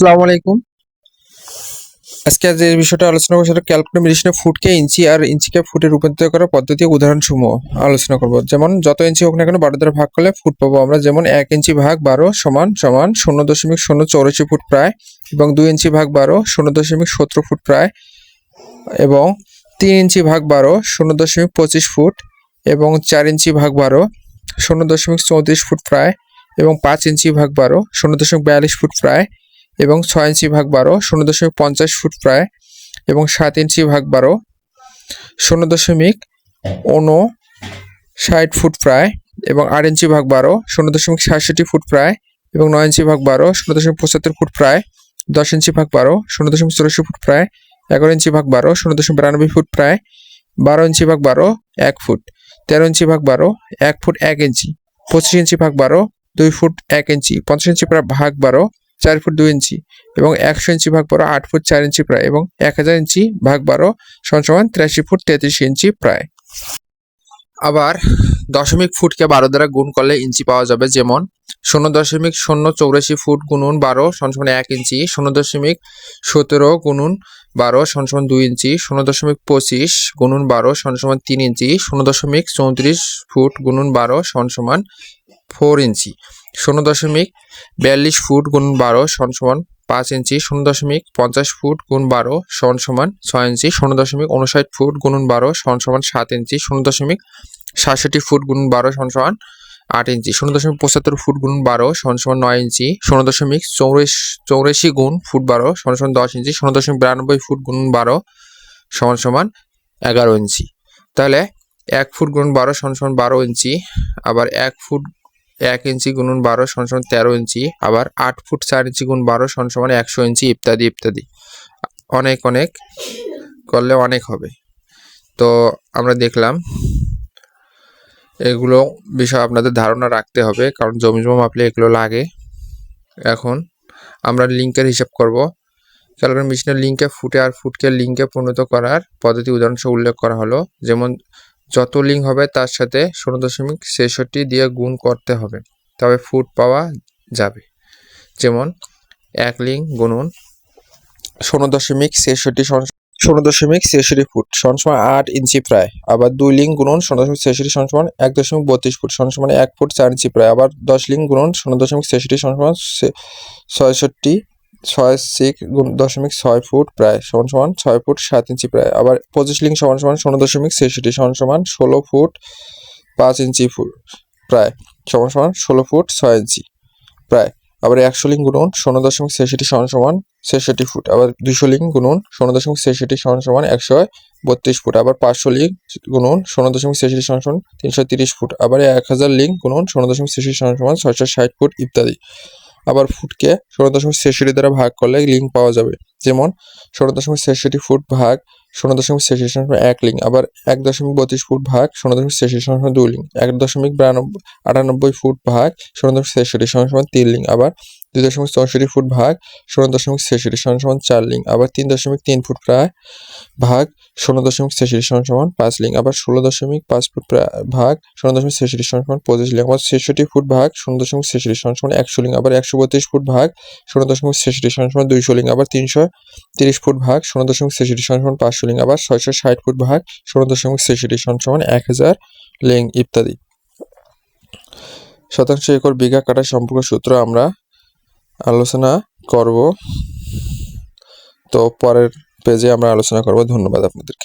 আসসালামু আলাইকুম। আজকে যে বিষয়টা আলোচনা করব সেটা ক্যালকুলেট মেডিসিনে ফুটকে ইঞ্চি আর ইঞ্চিকে ফুটে রূপান্তরিত করার পদ্ধতি উদাহরণসমূহ আলোচনা করব। যেমন যত ইঞ্চি হোক না কেন বারো দ্বারা ভাগ করলে ফুট পাবো আমরা। যেমন এক ইঞ্চি ভাগ বারো সমান সমান শূন্য দশমিক শূন্য চৌরাশি ফুট প্রায় এবং দুই ইঞ্চি ভাগ বারো শূন্য দশমিক সতেরো ফুট প্রায় এবং তিন ইঞ্চি ভাগ বারো শূন্য দশমিক পঁচিশ ফুট এবং চার ইঞ্চি ভাগ বারো শূন্য দশমিক চৌত্রিশ ফুট প্রায় এবং পাঁচ ইঞ্চি ভাগ বারো শূন্য দশমিক বিয়াল্লিশ ফুট প্রায় এবং ছয় ইঞ্চি ভাগ বারো শূন্য দশমিক পঞ্চাশ ফুট প্রায় এবং সাত ইঞ্চি ভাগ বারো শূন্য দশমিক উনো ষাট ফুট প্রায় এবং আট ইঞ্চি ভাগ বারো শূন্য দশমিক সাতষট্টি ফুট প্রায় এবং নয় ইঞ্চি ভাগ বারো শূন্য দশমিক পঁচাত্তর ফুট প্রায় দশ ইঞ্চি ভাগ বারো শূন্য দশমিক চুরাশি ফুট প্রায় এগারো ইঞ্চি ভাগ বারো শূন্য দশমিক বিরানব্বই ফুট প্রায় বারো ইঞ্চি ভাগ বারো এক ফুট তেরো ইঞ্চি ভাগ বারো এক ফুট এক ইঞ্চি পঁচিশ ইঞ্চি ভাগ বারো দুই ফুট এক ইঞ্চি পঞ্চাশ ইঞ্চি প্রায় ভাগ বারো চার ফুট দুই ইঞ্চি এবং একশো ইঞ্চি ভাগ বারো, আট ফুট চার ইঞ্চি প্রায় এবং এক হাজার ইঞ্চি ভাগ বারো সমান সমান তিরাশি ফুট তেত্রিশ ইঞ্চি প্রায়। আবার দশমিক ফুটকে বারো দ্বারা গুণ করলে ইঞ্চি পাওয়া যাবে যেমন শূন্য দশমিক শূন্য চৌরাশি ফুট গুণুন বারো সমান এক ইঞ্চি, শূন্য দশমিক সতেরো গুণুন বারো সমান দুই ইঞ্চি, শূন্য দশমিক পঁচিশ গুণুন বারো সমান তিন ইঞ্চি, শূন্য দশমিক চৌত্রিশ ফুট গুণুন বারো সমান ফোর ইঞ্চি, শূন্য দশমিক বিয়াল্লিশ ফুট গুণ বারো সমান পাঁচ ইঞ্চি, শূন্য দশমিক পঞ্চাশ ফুট গুণ বারো সমান সমান ছয় ইঞ্চি, শূন্য দশমিক উনষাট ফুট গুণন বারো সমান সমান সাত ইঞ্চি, শূন্য দশমিক সাতষট্টি ফুট গুণ বারো সমান সমান আট ইঞ্চি। শূন্য দশমিক পঁচাত্তর ফুট গুণ বারো সমান সমান নয় ইঞ্চি। শূন্য দশমিক চৌরাশি গুণ ফুট বারো সমান সমান দশ ইঞ্চি। শূন্য দশমিক বিরানব্বই ফুট গুণ বারো সমান সমান এগারো ইঞ্চি। তাহলে এক ফুট গুণ বারো সমান সমান বারো ইঞ্চি, আবার এক ফুট এক ইঞ্চি গুণন বারো সমান সমান তেরো ইঞ্চি, আবার আট ফুট চার ইঞ্চি গুণ বারো সমান সমান একশো ইঞ্চি, ইত্যাদি ইত্যাদি। অনেক অনেক করলে অনেক হবে। তো আমরা দেখলাম এগুলো বিষয় আপনাদের ধারণা রাখতে হবে, কারণ জমি জমা মাপলে এগুলো লাগে। এখন আমরা লিঙ্কের হিসাব করব। ক্যালকুলেশন মেশিনের লিঙ্কে ফুটে আর ফুটকে লিঙ্কে পরিণত করার পদ্ধতি উদাহরণ উল্লেখ করা হলো। যেমন, যত লিঙ্ক হবে তার সাথে শূন্য দশমিক ছেষট্টি দিয়ে গুণ করতে হবে, তবে ফুট পাওয়া যাবে। যেমন, এক লিঙ্ক গুণন শূন্য দশমিক ছেষট্টি শূন্য দশমিক ছেষট্টি ফুট সমান সমান আট ইঞ্চি প্রায়। আবার দুই লিঙ্ক গুণন শূন্য দশমিক ছেষট্টি সমান সমান এক দশমিক বত্রিশ ফুট সমান সমান এক ফুট চার ইঞ্চি প্রায়। আবার দশ লিঙ্ক গুণন শূন্য দশমিক ছেষট্টি সমান সমান ছয়ষট্টি, ছয় সিক গুণ দশমিক ছয় ফুট প্রায় সমান সমান ছয় ফুট সাত ইঞ্চি প্রায়। আবার পঁচিশ লিঙ্ক সমান সমান শূন্য দশমিক ছেষট্টি সমান সমান ষোলো ফুট পাঁচ ইঞ্চি ফুট প্রায় সমান সমান ষোলো ফুট ছয় ইঞ্চি প্রায়। আবার একশো লিং গুণন শূন্য দশমিক ছেষট্টি সমান সমান ছেষট্টি ফুট, আবার দুশো লিঙ্ক গুণন শূন্য দশমিক ছেষট্টি সমান সমান একশো বত্রিশ ফুট, আবার পাঁচশো লিঙ্ক গুণন শূন্য দশমিক ছেষট্টি সমান সমান তিনশো তিরিশ ফুট, আবার এক হাজার লিঙ্ক গুণন শূন্য দশমিক ছেষট্টি সমান সমান ছয়শো ষাট ফুট ইত্যাদি। আবার ফুটকে ষোলো দশমিক ছেষট্টি দ্বারা ভাগ করলে লিঙ্ক পাওয়া যাবে। যেমন ষোলো দশমিক ছেষট্টি ফুট ভাগ ষোলো দশমিক ছেষট্টি শতাংশ এক লিঙ্ক আবার এক দশমিক বত্রিশ ফুট ভাগ ষোলো দশমিক ছেষট্টি শতাংশ দুই লিঙ্ক এক দশমিক বিরানব্বই আটানব্বই ফুট ভাগ ষোলো দশমিক ছেষট্টি শতাংশ তিন লিঙ্ক আবার দুই দশমিক চৌষট্টি ফুট ভাগ, ষোলো দশমিক ছেষট্টি, সমান সমান চার লিং আবার তিন দশমিক তিন ফুট প্রায় ভাগ, ষোলো দশমিক ছেষট্টি, সমান সমান পাঁচ লিং আবার ষোলো দশমিক পাঁচ ফুট প্রায় ভাগ শূন্য দশমিক ছেষট্টি, সমান সমান পঁচিশ লিং আবার ছেষট্টি ফুট ভাগ শূন্য দশমিক ছেষট্টি, সমান সমান একশো লিং আবার একশো বত্রিশ ফুট ভাগ শূন্য দশমিক ছেষট্টি, সমান সমান দুইশো লিঙ্ক আবার তিনশো তিরিশ ফুট ভাগ শূন্য দশমিক ছেষট্টি, সমান সমান পাঁচশো লিং আবার ছয়শো ষাট ফুট ভাগ শূন্য দশমিক ছেষট্টি, সমান সমান এক হাজার লিং ইত্যাদি। শতাংশ একর বিঘা কাটার সম্পর্ক সূত্র আমরা আলোচনা করব। তো পরের পেজে আমরা আলোচনা করব। ধন্যবাদ আপনাদেরকে।